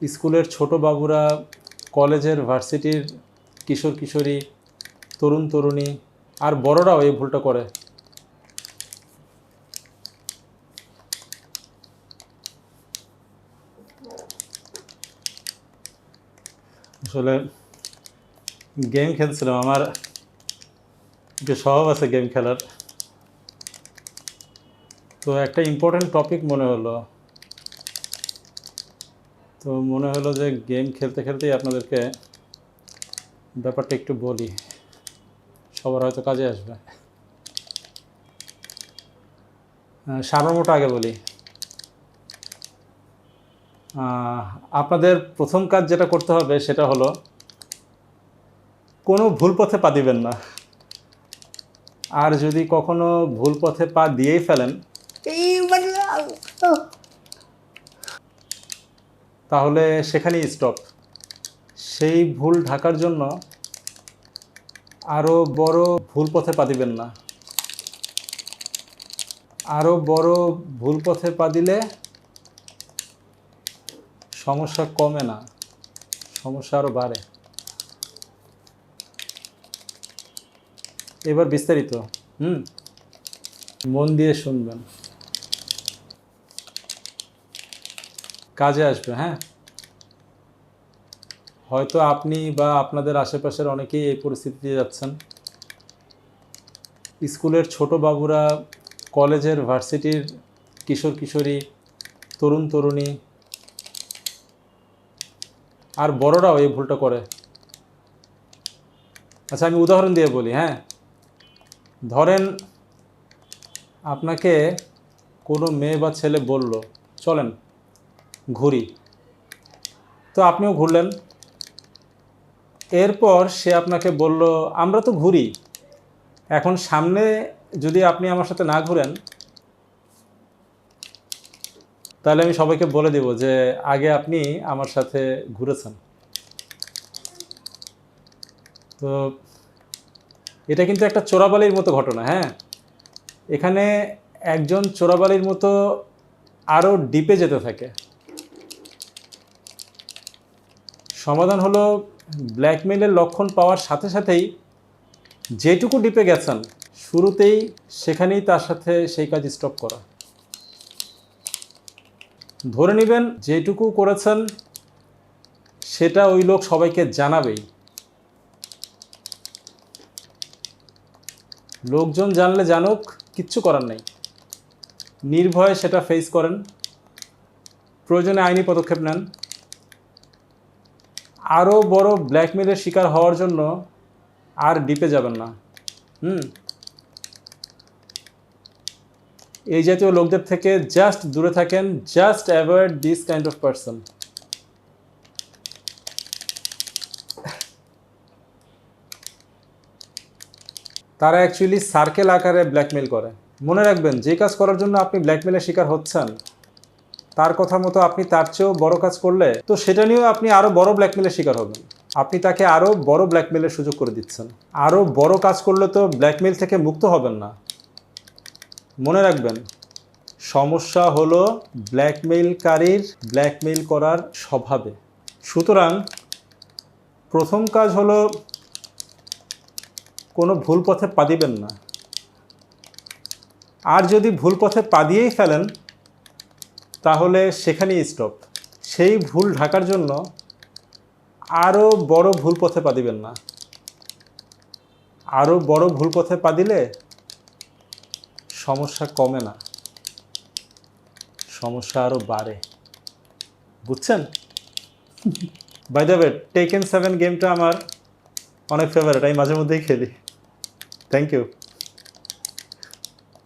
স্কুলের ছোট বাবুরা, কলেজের ভার্সিটির কিশোর কিশোরী, তরুণ তরুণী আর বড়রাও এই ভুলটা করে। আসলে গেম খেলছিলাম, আমার যে স্বভাব আছে গেম খেলার। তো একটা ইম্পর্টেন্ট টপিক মনে হলো তো মনে হলো যে গেম খেলতে খেলতেই আপনাদেরকে ব্যাপারটা একটু বলি। সবার হয়তো কাজে আসবে। সারমর্মটা আগে বলি। আপনাদের প্রথম কাজ যেটা করতে হবে সেটা হলো কোনো ভুল পথে পা দিবেন না। আর যদি কখনো ভুল পথে পা দিয়েই ফেলেন তাহলে সেখানেই স্টপ সেই ভুল ঢাকার জন্য আরও বড় ভুল পথে পা দিবেন না। আরও বড় ভুল পথে পা দিলে সমস্যা কমে না, সমস্যা আরও বাড়ে। এবার বিস্তারিত, হুম? মন দিয়ে শুনবেন। কাজে আসবে হ্যাঁ? হয়তো আপনি বা আপনাদের আশেপাশের অনেকেই এই পরিস্থিতিতে যাচ্ছেন। স্কুলের ছোট বাবুরা, কলেজের ভার্সিটির কিশোর কিশোরী, তরুণ তরুণী, আর বড়রাও এই ভুলটা করে। আচ্ছা আমি উদাহরণ দিয়ে বলি হ্যাঁ? ধরেন আপনাকে কোনো মেয়ে বা ছেলে বলল, চলেন, ঘুরি। তো আপনিও ঘুরলেন। এরপর সে আপনাকে বলল, আমরা তো ঘুরি। এখন সামনে যদি আপনি আমার সাথে না ঘুরেন, তাহলে আমি সবাইকে বলে দেব যে আগে আপনি আমার সাথে ঘুরেছেন। তো এটা কিন্তু একটা চোরাবালির মতো ঘটনা হ্যাঁ? এখানে একজন চোরাবালির মতো আরও ডিপে যেতে থাকে। সমাধান হলো ব্ল্যাকমেলের লক্ষণ পাওয়ার সাথে সাথেই যেটুকু ডিপে গেছেন, শুরুতেই সেখানেই তার সাথে সেই কাজ স্টপ করা। ধরে নেবেন যেটুকু করেছেন, সেটা ওই লোক সবাইকে জানাবেই। লোকজন জানলে জানুক, কিচ্ছু করার নেই। নির্ভয়ে সেটা ফেস করেন। প্রয়োজনে আইনি পদক্ষেপ নেন। আরও বড় ব্ল্যাকমেলের শিকার হওয়ার জন্য আর ডিপে যাবেন না। হুম? এই জাতীয় লোকদের থেকে জাস্ট দূরে থাকেন just avoid this kind of person তারা অ্যাকচুয়ালি সার্কেল আকারে ব্ল্যাকমেল করে। মনে রাখবেন, যে কাজ করার জন্য আপনি ব্ল্যাকমেলের শিকার হচ্ছেন তার কথা মতো আপনি তার চেয়েও বড় কাজ করলে, তো সেটা নিয়েও আপনি আরও বড় ব্ল্যাকমেলের শিকার হবেন। আপনি তাকে আরও বড় ব্ল্যাকমেলের সুযোগ করে দিচ্ছেন। আরও বড় কাজ করলে তো ব্ল্যাকমেল থেকে মুক্ত হবেন না। মনে রাখবেন, সমস্যা হলো ব্ল্যাকমেইলকারীর ব্ল্যাকমেইল করার স্বভাবে। সুতরাং, প্রথম কাজ হলো কোনো ভুল পথে পা দিবেন না। আর যদি ভুল পথে পা দিয়েই ফেলেন তাহলে সেখানেই স্টপ সেই ভুল ঢাকার জন্য আরও বড় ভুল পথে পা দিবেন না। আরও বড় ভুল পথে পা দিলে সমস্যা কমে না। সমস্যা আরও বাড়ে। বুঝছেন? By the way Taken seven গেমটা আমার অনেক ফেভারিট আমি মাঝে মধ্যেই খেলি। Thank you